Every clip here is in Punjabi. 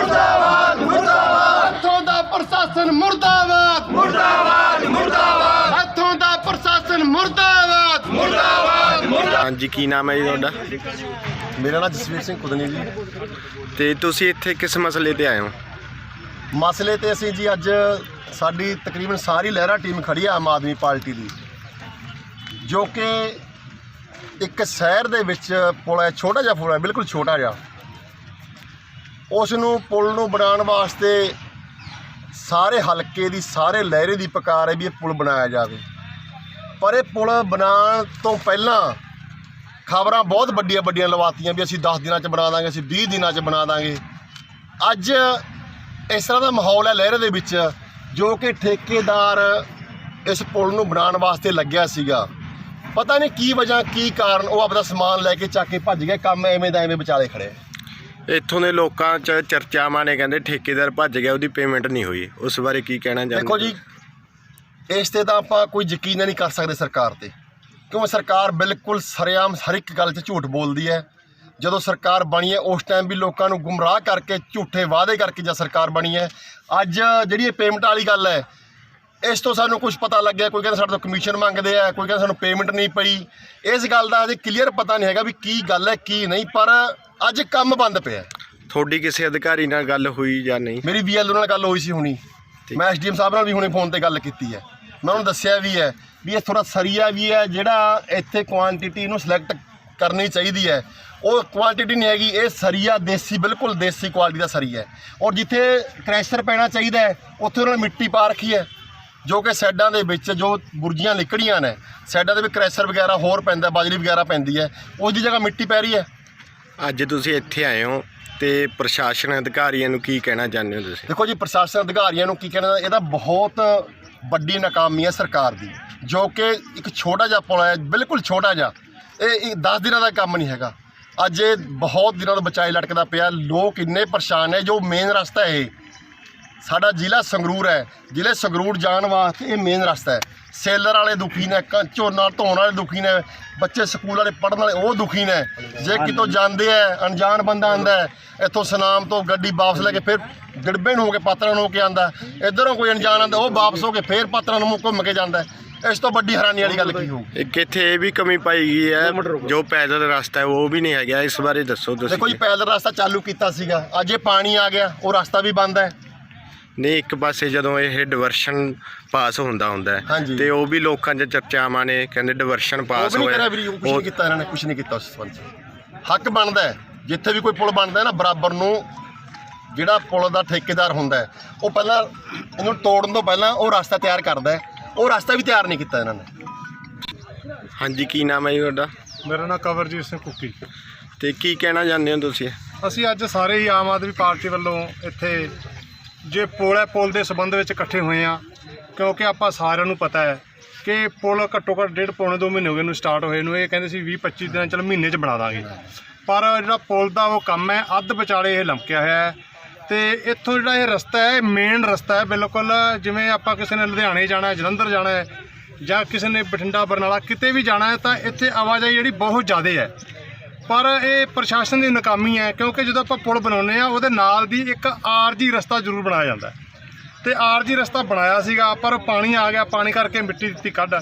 ਮੁਰਦਾਬਾਦ ਮੁਰਦਾਬਾਦ। ਹੱਥੋਂ ਦਾ ਪ੍ਰਸ਼ਾਸਨ ਮੁਰਦਾਬਾਦ। ਮੁਰਦਾਬਾਦ ਮੁਰਦਾਬਾਦ। ਹੱਥੋਂ ਦਾ ਪ੍ਰਸ਼ਾਸਨ ਮੁਰਦਾਬਾਦ। ਮੁਰਦਾਬਾਦ ਹਾਂਜੀ ਕੀ ਨਾਮ ਹੈ ਜੀ ਤੁਹਾਡਾ? ਮੇਰਾ ਨਾਮ ਜਸਵੀਰ ਸਿੰਘ ਕੁਦਨੀ ਜੀ। ਤੇ ਤੁਸੀਂ ਇੱਥੇ ਕਿਸ ਮਸਲੇ ਤੇ ਆਏ ਹੋ? ਮਸਲੇ ਤੇ ਅਸੀਂ ਜੀ ਅੱਜ ਸਾਡੀ ਤਕਰੀਬਨ ਸਾਰੀ ਲਹਿਰਾ ਟੀਮ ਖੜੀ ਆ ਆਮ ਆਦਮੀ ਪਾਰਟੀ ਦੀ। ਜੋ ਕਿ ਇੱਕ ਸ਼ਹਿਰ ਦੇ ਵਿੱਚ ਪੁਲ ਹੈ ਛੋਟਾ ਜਿਹਾ ਪੁਲ ਹੈ ਬਿਲਕੁਲ ਛੋਟਾ ਜਿਹਾ। ਉਸ ਨੂੰ ਪੁਲ ਨੂੰ ਬਣਾਉਣ ਵਾਸਤੇ ਸਾਰੇ ਹਲਕੇ ਦੀ, ਸਾਰੇ ਲਹਿਰੇ ਦੀ ਪੁਕਾਰ ਹੈ ਵੀ ਇਹ ਪੁਲ ਬਣਾਇਆ ਜਾਵੇ। ਪਰ ਇਹ ਪੁਲ ਬਣਾਉਣ ਤੋਂ ਪਹਿਲਾਂ ਖਬਰਾਂ ਬਹੁਤ ਵੱਡੀਆਂ ਵੱਡੀਆਂ ਲਵਾਤੀਆਂ ਵੀ ਅਸੀਂ 10 ਦਿਨਾਂ 'ਚ ਬਣਾ ਦਾਂਗੇ, ਅਸੀਂ 20 ਦਿਨਾਂ 'ਚ ਬਣਾ ਦਾਂਗੇ। ਅੱਜ ਇਸ ਤਰ੍ਹਾਂ ਦਾ ਮਾਹੌਲ ਹੈ ਲਹਿਰੇ ਦੇ ਵਿੱਚ, ਜੋ ਕਿ ਠੇਕੇਦਾਰ ਇਸ ਪੁਲ ਨੂੰ ਬਣਾਉਣ ਵਾਸਤੇ ਲੱਗਿਆ ਸੀਗਾ। ਪਤਾ ਨਹੀਂ ਕੀ ਵਜ੍ਹਾ, ਕੀ ਕਾਰਨ, ਉਹ ਆਪਦਾ ਸਮਾਨ ਲੈ ਕੇ ਚੱਕ ਕੇ ਭੱਜ ਗਿਆ ਕੰਮ ਐਵੇਂ ਦਾ ਐਵੇਂ ਵਿਚਾਲੇ ਖੜੇ ਇੱਥੋਂ ਦੇ ਲੋਕਾਂ 'ਚ ਚਰਚਾਵਾਂ ਨੇ ਕਹਿੰਦੇ ਠੇਕੇਦਾਰ ਭੱਜ ਗਿਆ ਉਹਦੀ ਪੇਮੈਂਟ ਨਹੀਂ ਹੋਈ। ਉਸ ਬਾਰੇ ਕੀ ਕਹਿਣਾ ਚਾਹੁੰਦੇ ਦੇਖੋ ਜੀ ਇਸ ਤੇ ਤਾਂ ਆਪਾਂ ਕੋਈ ਯਕੀਨ ਨਹੀਂ ਕਰ ਸਕਦੇ ਸਰਕਾਰ ਤੇ। ਕਿਉਂ ਸਰਕਾਰ ਬਿਲਕੁਲ ਸਰੇਆਮ ਹਰ ਇੱਕ ਗੱਲ 'ਚ ਝੂਠ ਬੋਲਦੀ ਹੈ। ਜਦੋਂ ਸਰਕਾਰ ਬਣੀ ਹੈ ਉਸ ਟਾਈਮ ਵੀ ਲੋਕਾਂ ਨੂੰ ਗੁੰਮਰਾਹ ਕਰਕੇ ਝੂਠੇ ਵਾਅਦੇ ਕਰਕੇ ਜਦ ਸਰਕਾਰ ਬਣੀ ਹੈ। ਅੱਜ ਜਿਹੜੀ ਇਹ ਪੇਮੈਂਟ ਵਾਲੀ ਗੱਲ ਹੈ ਇਸ ਤੋਂ ਸਾਨੂੰ ਕੁਝ ਪਤਾ ਲੱਗਿਆ ਕੋਈ ਕਹਿੰਦਾ ਸਾਡੇ ਤੋਂ ਕਮਿਸ਼ਨ ਮੰਗਦੇ ਆ ਕੋਈ ਕਹਿੰਦਾ ਸਾਨੂੰ ਪੇਮੈਂਟ ਨਹੀਂ ਪਈ। ਇਸ ਗੱਲ ਦਾ ਅਜੇ ਕਲੀਅਰ ਪਤਾ ਨਹੀਂ ਹੈਗਾ ਵੀ ਕੀ ਗੱਲ ਹੈ ਕੀ ਨਹੀਂ ਪਰ ਅੱਜ ਕੰਮ ਬੰਦ ਪਿਆ ਤੁਹਾਡੀ ਕਿਸੇ ਅਧਿਕਾਰੀ ਨਾਲ ਗੱਲ ਹੋਈ ਜਾਂ ਨਹੀਂ? ਮੇਰੀ ਵੀਐਲਓ ਨਾਲ ਗੱਲ ਹੋਈ ਸੀ ਹੁਣੀ। ਮੈਂ ਐਸਡੀਐਮ ਸਾਹਿਬ ਨਾਲ ਵੀ ਹੁਣੇ ਫੋਨ ਤੇ ਗੱਲ ਕੀਤੀ ਹੈ। ਮੈਂ ਉਹਨੂੰ ਦੱਸਿਆ ਵੀ ਹੈ ਵੀ ਇਹ ਥੋੜਾ ਸਰੀਆ ਵੀ ਹੈ ਜਿਹੜਾ ਇੱਥੇ ਕੁਆਂਟੀਟੀ ਨੂੰ ਸਿਲੈਕਟ ਕਰਨੀ ਚਾਹੀਦੀ ਹੈ। ਉਹ ਕੁਆਂਟੀਟੀ ਨਹੀਂ ਹੈਗੀ ਇਹ ਸਰੀਆ ਦੇਸੀ ਬਿਲਕੁਲ ਦੇਸੀ ਕੁਆਲਿਟੀ ਦਾ ਸਰੀਆ ਹੈ। ਔਰ ਜਿੱਥੇ ਕ੍ਰੈਸ਼ਰ ਪੈਣਾ ਚਾਹੀਦਾ ਹੈ ਉੱਥੇ ਉਹਨਾਂ ਨੇ ਮਿੱਟੀ ਪਾ ਰੱਖੀ ਹੈ। ਜੋ ਕਿ ਸਾਈਡਾਂ ਦੇ ਵਿੱਚ ਜੋ ਬੁਰਜੀਆਂ ਨਿਕੜੀਆਂ ਨੇ ਸਾਈਡਾਂ ਦੇ ਵਿੱਚ ਕ੍ਰੈਸ਼ਰ ਵਗੈਰਾ ਹੋਰ ਪੈਂਦਾ ਬਾਜਰੀ ਵਗੈਰਾ ਪੈਂਦੀ ਹੈ ਉਹਦੀ ਜਗ੍ਹਾ ਮਿੱਟੀ ਪੈ ਰਹੀ ਹੈ? ਅੱਜ ਤੁਸੀਂ ਇੱਥੇ ਆਏ ਹੋ ਤੇ ਪ੍ਰਸ਼ਾਸਨ ਅਧਿਕਾਰੀਆਂ ਨੂੰ ਕੀ ਕਹਿਣਾ ਚਾਹੁੰਦੇ ਹੋ ਤੁਸੀਂ? ਦੇਖੋ ਜੀ ਪ੍ਰਸ਼ਾਸਨ ਅਧਿਕਾਰੀਆਂ ਨੂੰ ਕੀ ਕਹਿਣਾ ਇਹਦਾ ਬਹੁਤ ਵੱਡੀ ਨਾਕਾਮੀ ਹੈ ਸਰਕਾਰ ਦੀ ਜੋ ਕਿ ਇੱਕ ਛੋਟਾ ਜਿਹਾ ਪੁਲ ਹੈ ਬਿਲਕੁਲ ਛੋਟਾ ਜਿਹਾ ਇਹ 10 ਦਿਨਾਂ ਦਾ ਕੰਮ ਨਹੀਂ ਹੈਗਾ। ਅੱਜ ਇਹ ਬਹੁਤ ਦਿਨਾਂ ਤੋਂ ਬਚਾਈ ਲਟਕਦਾ ਪਿਆ ਲੋਕ ਇੰਨੇ ਪਰੇਸ਼ਾਨ ਨੇ ਜੋ ਮੇਨ ਰਸਤਾ ਹੈ ਇਹ ਸਾਡਾ ਜ਼ਿਲ੍ਹਾ ਸੰਗਰੂਰ ਹੈ। ਜ਼ਿਲ੍ਹੇ ਸੰਗਰੂਰ ਜਾਣ ਵਾਸਤੇ ਇਹ ਮੇਨ ਰਸਤਾ ਹੈ। ਸੇਲਰ ਵਾਲੇ ਦੁਖੀ ਨੇ ਝੋਨਾ ਧੋਣ ਵਾਲੇ ਦੁਖੀ ਨੇ ਬੱਚੇ ਸਕੂਲ ਵਾਲੇ ਪੜ੍ਹਨ ਵਾਲੇ ਉਹ ਦੁਖੀ ਨੇ। ਜੇ ਕਿਤੋਂ ਜਾਂਦੇ ਆ ਅਣਜਾਣ ਬੰਦਾ ਆਂਦਾ ਹੈ ਇੱਥੋਂ ਸਨਾਮ ਤੋਂ ਗੱਡੀ ਵਾਪਸ ਲੈ ਕੇ ਫਿਰ ਗਿੜਬੇ ਨੂੰ ਹੋ ਕੇ ਪਾਤਰਾਂ ਨੂੰ ਹੋ ਕੇ ਆਂਦਾ ਇਧਰੋਂ ਕੋਈ ਅਣਜਾਣ ਆਂਦਾ ਉਹ ਵਾਪਸ ਹੋ ਕੇ ਫਿਰ ਪਾਤਰਾਂ ਨੂੰ ਘੁੰਮ ਕੇ ਜਾਂਦਾ ਹੈ। ਇਸ ਤੋਂ ਵੱਡੀ ਹੈਰਾਨੀ ਵਾਲੀ ਗੱਲ ਕੀ ਹੋਊ? ਇੱਕ ਇੱਥੇ ਇਹ ਵੀ ਕਮੀ ਪਾਈ ਗਈ ਹੈ ਜੋ ਪੈਦਲ ਰਸਤਾ ਹੈ ਉਹ ਵੀ ਨਹੀਂ ਹੈਗਾ। ਇਸ ਬਾਰੇ ਦੱਸੋ ਦੇਖੋ ਜੀ ਤੁਸੀਂ ਪੈਦਲ ਰਸਤਾ ਚਾਲੂ ਕੀਤਾ ਸੀਗਾ। ਅੱਜ ਇਹ ਪਾਣੀ ਆ ਗਿਆ ਉਹ ਰਸਤਾ ਵੀ ਬੰਦ ਹੈ। ਨਹੀਂ ਇੱਕ ਪਾਸੇ ਜਦੋਂ ਇਹ ਡਿਵਰਸ਼ਨ ਪਾਸ ਹੁੰਦਾ ਹੁੰਦਾ ਹੈ ਹਾਂਜੀ। ਤੇ ਉਹ ਵੀ ਲੋਕਾਂ 'ਚ ਚਰਚਾਵਾਂ ਨੇ ਕਹਿੰਦੇ ਡਿਵਰਸ਼ਨ ਉਹ ਪਾਸ ਵੀ ਨਹੀਂ ਹੋਇਆ। ਕਰਿਆ ਵੀਰੇ ਕੁਝ ਨਹੀਂ ਉਹ- ਕੀਤਾ ਇਹਨਾਂ ਨੇ ਕੁਝ ਨਹੀਂ ਕੀਤਾ ਉਸ ਸੰਬੰਧ 'ਚ। ਹੱਕ ਬਣਦਾ ਹੈ ਜਿੱਥੇ ਵੀ ਕੋਈ ਪੁਲ ਬਣਦਾ ਹੈ ਨਾ ਬਰਾਬਰ ਨੂੰ ਜਿਹੜਾ ਪੁਲ ਦਾ ਠੇਕੇਦਾਰ ਹੁੰਦਾ ਹੈ ਉਹ ਪਹਿਲਾਂ ਇਹਨੂੰ ਤੋੜਨ ਤੋਂ ਪਹਿਲਾਂ ਉਹ ਰਸਤਾ ਤਿਆਰ ਕਰਦਾ ਹੈ ਉਹ ਰਸਤਾ ਵੀ ਤਿਆਰ ਨਹੀਂ ਕੀਤਾ ਇਹਨਾਂ ਨੇ। ਹਾਂਜੀ ਕੀ ਨਾਮ ਹੈ ਜੀ ਤੁਹਾਡਾ? ਮੇਰਾ ਨਾਮ ਕਵਰਜੀਤ ਸਿੰਘ ਕੁੱਕੀ। ਤੇ ਕੀ ਕਹਿਣਾ ਚਾਹੁੰਦੇ ਹੋ ਤੁਸੀਂ? ਅਸੀਂ ਅੱਜ ਸਾਰੇ ਹੀ ਆਮ ਆਦਮੀ ਪਾਰਟੀ ਵੱਲੋਂ ਇੱਥੇ ਜੇ ਪੁਲ ਹੈ, ਪੁਲ ਦੇ ਸੰਬੰਧ ਵਿੱਚ ਇਕੱਠੇ ਹੋਏ ਆ ਕਿਉਂਕਿ ਆਪਾਂ ਸਾਰਿਆਂ ਨੂੰ ਪਤਾ ਹੈ ਕਿ ਪੁਲ ਘੱਟੋ ਘੱਟ ਡੇਢ ਪੌਣੇ ਦੋ ਮਹੀਨੇ ਹੋ ਗਏ ਨੂੰ ਸਟਾਰਟ ਹੋਏ ਨੂੰ, ਇਹ ਕਹਿੰਦੇ ਸੀ 20 25 ਦਿਨਾਂ ਚਲ ਮਹੀਨੇ 'ਚ ਬਣਾ ਦਾਂਗੇ। ਪਰ ਜਿਹੜਾ ਪੁਲ ਦਾ ਉਹ ਕੰਮ ਹੈ, ਅੱਧ ਵਿਚਾਲੇ ਇਹ ਲਮਕਿਆ ਹੋਇਆ ਹੈ ਤੇ ਇੱਥੋਂ ਜਿਹੜਾ ਇਹ ਰਸਤਾ ਹੈ ਮੇਨ ਰਸਤਾ ਹੈ, ਬਿਲਕੁਲ ਜਿਵੇਂ ਆਪਾਂ ਕਿਸੇ ਨੇ ਲੁਧਿਆਣੇ ਜਾਣਾ ਹੈ, ਜਲੰਧਰ ਜਾਣਾ ਹੈ ਜਾਂ ਕਿਸੇ ਨੇ ਬਠਿੰਡਾ, ਬਰਨਾਲਾ ਕਿਤੇ ਵੀ ਜਾਣਾ ਹੈ, ਤਾਂ ਇੱਥੇ ਆਵਾਜਾਈ ਜਿਹੜੀ ਬਹੁਤ ਜ਼ਿਆਦਾ ਹੈ। ਪਰ ਇਹ ਪ੍ਰਸ਼ਾਸਨ ਦੀ ਨਾਕਾਮੀ ਹੈ ਕਿਉਂਕਿ ਜਦੋਂ ਆਪਾਂ ਪੁਲ ਬਣਾਉਂਦੇ ਆ ਉਹਦੇ ਨਾਲ ਦੀ ਇੱਕ ਆਰਜੀ ਰਸਤਾ ਜ਼ਰੂਰ ਬਣਾਇਆ ਜਾਂਦਾ ਤੇ ਆਰਜੀ ਰਸਤਾ ਬਣਾਇਆ ਸੀਗਾ ਪਰ ਪਾਣੀ ਆ ਗਿਆ ਪਾਣੀ ਕਰਕੇ ਮਿੱਟੀ ਦਿੱਤੀ ਕੱਢ।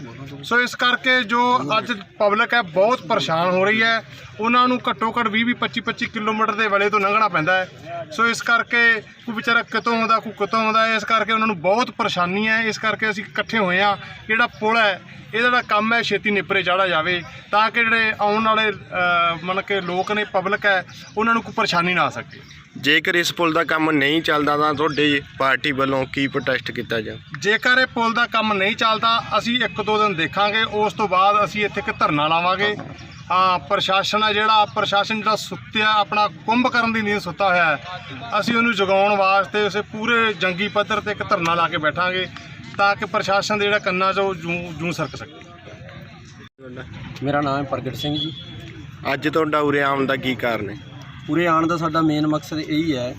ਸੋ ਇਸ ਕਰਕੇ ਜੋ ਅੱਜ ਪਬਲਿਕ ਹੈ ਬਹੁਤ ਪਰੇਸ਼ਾਨ ਹੋ ਰਹੀ ਹੈ। ਉਹਨਾਂ ਨੂੰ ਘੱਟੋ ਘੱਟ 20 20 25 25 ਕਿਲੋਮੀਟਰ ਦੇ ਵਲੇ ਤੋਂ ਲੰਘਣਾ ਪੈਂਦਾ ਹੈ। ਸੋ ਇਸ ਕਰਕੇ ਕੋਈ ਵਿਚਾਰਾ ਕਿਤੋਂ ਆਉਂਦਾ ਕੋਈ ਕਿਤੋਂ ਆਉਂਦਾ ਇਸ ਕਰਕੇ ਉਹਨਾਂ ਨੂੰ ਬਹੁਤ ਪਰੇਸ਼ਾਨੀ ਹੈ। ਇਸ ਕਰਕੇ ਅਸੀਂ ਇਕੱਠੇ ਹੋਏ ਆ ਜਿਹੜਾ ਪੁਲ ਹੈ ਇਹ ਜਿਹੜਾ ਕੰਮ ਹੈ ਛੇਤੀ ਨਿਪਰੇ ਚਾੜਾ ਜਾਵੇ ਤਾਂ ਕਿ ਜਿਹੜੇ ਆਉਣ ਵਾਲੇ ਅਹ, ਮਤਲਬ ਕਿ ਲੋਕ ਨੇ ਪਬਲਿਕ ਹੈ ਉਹਨਾਂ ਨੂੰ ਕੋਈ ਪਰੇਸ਼ਾਨੀ ਨਾ ਆ ਸਕੇ। ਜੇਕਰ ਇਸ ਪੁਲ ਦਾ ਕੰਮ ਨਹੀਂ ਚੱਲਦਾ ਤਾਂ ਤੁਹਾਡੀ ਪਾਰਟੀ ਵੱਲੋਂ ਕੀ ਪ੍ਰੋਟੈਸਟ ਕੀਤਾ ਜਾ ਜੇਕਰ ਇਹ ਪੁਲ ਦਾ ਕੰਮ ਨਹੀਂ ਚੱਲਦਾ ਅਸੀਂ ਇੱਕ ਦੋ ਦਿਨ ਦੇਖਾਂਗੇ ਉਸ ਤੋਂ ਬਾਅਦ ਅਸੀਂ ਇੱਥੇ ਇੱਕ ਧਰਨਾ ਲਾਵਾਂਗੇ। ਆ ਪ੍ਰਸ਼ਾਸਨ ਹੈ ਜਿਹੜਾ ਪ੍ਰਸ਼ਾਸਨ ਜਿਹੜਾ ਸੁੱਤਿਆ ਆਪਣਾ ਕੁੰਭ ਕਰਨ ਦੀ ਨੀਂਦ ਸੁੱਤਾ ਹੋਇਆ ਹੈ। ਅਸੀਂ ਉਹਨੂੰ ਜਗਾਉਣ ਵਾਸਤੇ ਉਸੇ ਪੂਰੇ ਜੰਗੀ ਪੱਧਰ ਤੇ ਇੱਕ ਧਰਨਾ ਲਾ ਕੇ ਬੈਠਾਂਗੇ ਤਾਂ ਕਿ ਪ੍ਰਸ਼ਾਸਨ ਦੇ ਜਿਹੜਾ ਕੰਨਾਂ 'ਚੋਂ ਜੂੰ ਜੂੰ ਸਰਕ ਸਕੇ। ਮੇਰਾ ਨਾਮ ਹੈ ਪ੍ਰਗਟ ਸਿੰਘ ਜੀ। ਅੱਜ ਤੁਹਾਡਾ ਉਰੇ ਆਉਣ ਦਾ ਕੀ ਕਾਰਨ ਹੈ? ਉਰੇ ਆਉਣ ਦਾ ਸਾਡਾ ਮੇਨ ਮਕਸਦ ਇਹੀ ਹੈ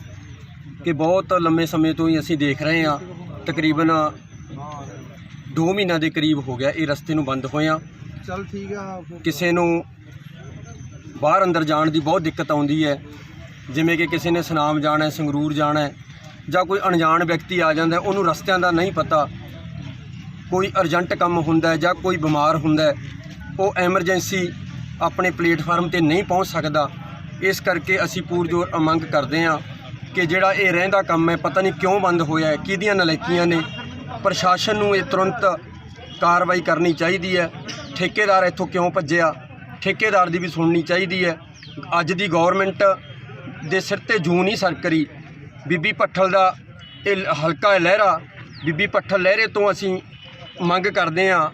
ਕਿ ਬਹੁਤ ਲੰਮੇ ਸਮੇਂ ਤੋਂ ਹੀ ਅਸੀਂ ਦੇਖ ਰਹੇ ਹਾਂ ਤਕਰੀਬਨ 2 ਮਹੀਨਿਆਂ ਦੇ ਕਰੀਬ ਹੋ ਗਿਆ ਇਹ ਰਸਤੇ ਨੂੰ ਬੰਦ ਹੋਇਆਂ ਚਲ ਠੀਕ ਆ ਕਿਸੇ ਨੂੰ ਬਾਹਰ ਅੰਦਰ ਜਾਣ ਦੀ ਬਹੁਤ ਦਿੱਕਤ ਆਉਂਦੀ ਹੈ ਜਿਵੇਂ ਕਿ ਕਿਸੇ ਨੇ ਸੁਨਾਮ ਜਾਣਾ ਹੈ ਸੰਗਰੂਰ ਜਾਣਾ ਹੈ ਜਾਂ ਕੋਈ ਅਣਜਾਣ ਵਿਅਕਤੀ ਆ ਜਾਂਦਾ ਉਹਨੂੰ ਰਸਤਿਆਂ ਦਾ ਨਹੀਂ ਪਤਾ। ਕੋਈ ਅਰਜੈਂਟ ਕੰਮ ਹੁੰਦਾ ਜਾਂ ਕੋਈ ਬਿਮਾਰ ਹੁੰਦਾ ਉਹ ਐਮਰਜੈਂਸੀ ਆਪਣੇ ਪਲੇਟਫਾਰਮ ਤੇ ਨਹੀਂ ਪਹੁੰਚ ਸਕਦਾ। ਇਸ ਕਰਕੇ ਅਸੀਂ ਪੂਰਜੋਰ ਮੰਗ ਕਰਦੇ ਹਾਂ ਕਿ ਜਿਹੜਾ ਇਹ ਰਹਿੰਦਾ ਕੰਮ ਹੈ, ਪਤਾ ਨਹੀਂ ਕਿਉਂ ਬੰਦ ਹੋਇਆ ਹੈ, ਕਿਹਦੀਆਂ ਨਲਾਇਕੀਆਂ ਨੇ। ਪ੍ਰਸ਼ਾਸਨ ਨੂੰ ਇਹ ਤੁਰੰਤ ਕਾਰਵਾਈ ਕਰਨੀ ਚਾਹੀਦੀ ਹੈ। ਠੇਕੇਦਾਰ ਇੱਥੋਂ ਕਿਉਂ ਭੱਜਿਆ? ਠੇਕੇਦਾਰ ਦੀ ਵੀ ਸੁਣਨੀ ਚਾਹੀਦੀ ਹੈ। ਅੱਜ ਦੀ ਗਵਰਨਮੈਂਟ ਦੇ ਸਿਰ ਤੇ ਜੂੰ ਨਹੀਂ ਸਰਕਰੀ। ਬੀਬੀ ਭੱਠਲ ਦਾ ਇਹ ਹਲਕਾ ਹੈ ਲਹਿਰਾ। ਬੀਬੀ ਭੱਠਲ ਲਹਿਰੇ ਤੋਂ ਅਸੀਂ ਮੰਗ ਕਰਦੇ ਹਾਂ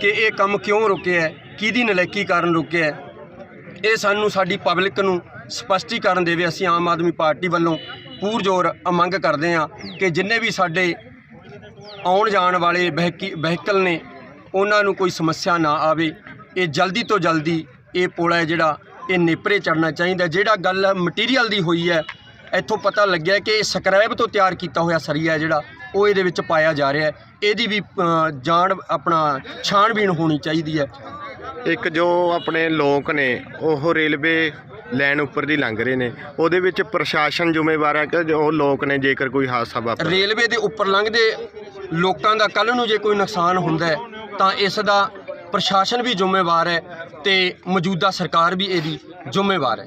ਕਿ ਇਹ ਕੰਮ ਕਿਉਂ ਰੁਕਿਆ ਕਿਹਦੀ ਨਲਾਇਕੀ ਕਾਰਨ ਰੁਕਿਆ ਇਹ ਸਾਨੂੰ ਸਾਡੀ ਪਬਲਿਕ ਨੂੰ ਸਪਸ਼ਟੀਕਰਨ ਦੇਵੇ, ਅਸੀਂ ਆਮ ਆਦਮੀ ਪਾਰਟੀ ਵੱਲੋਂ ਪੂਰਜੋਰ ਮੰਗ ਕਰਦੇ ਹਾਂ ਕਿ ਜਿੰਨੇ ਵੀ ਸਾਡੇ ਆਉਣ ਜਾਣ ਵਾਲੇ ਵਹੀਕੀ- ਵਹੀਕਲ ਨੇ, ਉਹਨਾਂ ਨੂੰ ਕੋਈ ਸਮੱਸਿਆ ਨਾ ਆਵੇ। ਇਹ ਜਲਦੀ ਤੋਂ ਜਲਦੀ ਇਹ ਪੁਲ ਹੈ ਜਿਹੜਾ ਇਹ ਨੇਪਰੇ ਚੜਨਾ ਚਾਹੀਦਾ ਜਿਹੜਾ ਗੱਲ ਮਟੀਰੀਅਲ ਦੀ ਹੋਈ ਹੈ, ਇੱਥੋਂ ਪਤਾ ਲੱਗਿਆ ਕਿ ਇਹ ਸਕ੍ਰੈਪ ਤੋਂ ਤਿਆਰ ਕੀਤਾ ਹੋਇਆ ਸਰੀਆ ਹੈ ਜਿਹੜਾ, ਉਹ ਇਹਦੇ ਵਿੱਚ ਪਾਇਆ ਜਾ ਰਿਹਾ ਹੈ। ਇਹਦੀ ਵੀ ਜਾਣ, ਆਪਣਾ ਛਾਣਬੀਣ ਹੋਣੀ ਚਾਹੀਦੀ ਹੈ। ਇੱਕ ਜੋ ਆਪਣੇ ਲੋਕ ਨੇ, ਉਹ ਰੇਲਵੇ ਲੈਣ ਉੱਪਰ ਦੀ ਲੰਘ ਰਹੇ ਨੇ। ਉਹਦੇ ਵਿੱਚ ਪ੍ਰਸ਼ਾਸਨ ਜ਼ਿੰਮੇਵਾਰ ਹੈ ਕਿ ਜੋ ਲੋਕ ਨੇ ਜੇਕਰ ਕੋਈ ਹਾਦਸਾ ਵਾਪਰ ਰੇਲਵੇ ਦੇ ਉੱਪਰ ਲੰਘਦੇ ਲੋਕਾਂ ਦਾ ਕੱਲ ਨੂੰ ਜੇ ਕੋਈ ਨੁਕਸਾਨ ਹੁੰਦਾ ਹੈ, ਤਾਂ ਇਸ ਦਾ ਪ੍ਰਸ਼ਾਸਨ ਵੀ ਜ਼ਿੰਮੇਵਾਰ ਹੈ ਤੇ ਮੌਜੂਦਾ ਸਰਕਾਰ ਵੀ ਇਹਦੀ ਜ਼ਿੰਮੇਵਾਰ ਹੈ।